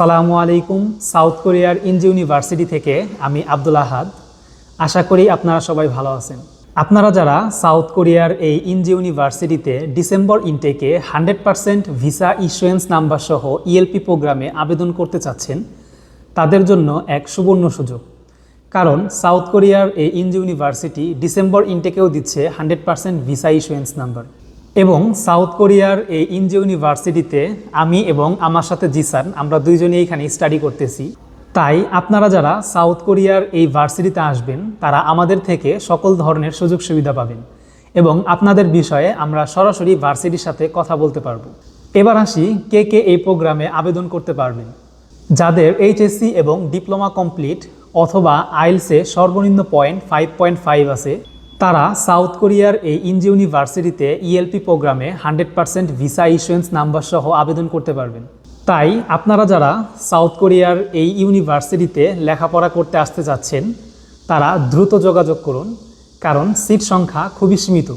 আসসালামু আলাইকুম, সাউথ কোরিয়ার ইনজি ইউনিভার্সিটি থেকে আমি আব্দুল আহাদ। আশা করি আপনারা সবাই ভালো আছেন। আপনারা যারা সাউথ কোরিয়ার এই ইনজি ইউনিভার্সিটিতে December ইনটেকে hundred percent visa issuance number সহ ইএলপি প্রোগ্রামে আবেদন করতে চাচ্ছেন, তাদের জন্য এক সুবর্ণ সুযোগ। কারণ সাউথ কোরিয়ার এই ইনজি ইউনিভার্সিটি ডিসেম্বর ইনটেকেও দিচ্ছে hundred percent visa issuance number. এবং সাউথ কোরিয়ার এই ইনজি ইউনিভার্সিটিতে আমি এবং আমার সাথে জিসান, আমরা দুইজনেই এখানে স্টাডি করতেছি। তাই আপনারা যারা সাউথ কোরিয়ার এই ভার্সিটিতে আসবেন, তারা আমাদের থেকে সকল ধরনের সুযোগ সুবিধা পাবেন এবং আপনাদের বিষয়ে আমরা সরাসরি ভার্সিটির সাথে কথা বলতে পারব। এবার আসি কে কে এই প্রোগ্রামে আবেদন করতে পারবেন। যাদের এইচএসসি এবং ডিপ্লোমা কমপ্লিট অথবা আইলসে সর্বনিম্ন পয়েন্ট ফাইভ পয়েন্ট ফাইভ আছে তারা সাউথ কোরিয়ার এই ইঞ্জি ইউনিভার্সিটিতে ইএলপি প্রোগ্রামে hundred percent visa issuance number সহ আবেদন করতে পারবেন। তাই আপনারা যারা সাউথ কোরিয়ার এই ইউনিভার্সিটিতে লেখাপড়া করতে আসতে চাচ্ছেন, তারা দ্রুত যোগাযোগ করুন, কারণ সিট সংখ্যা খুবই সীমিত।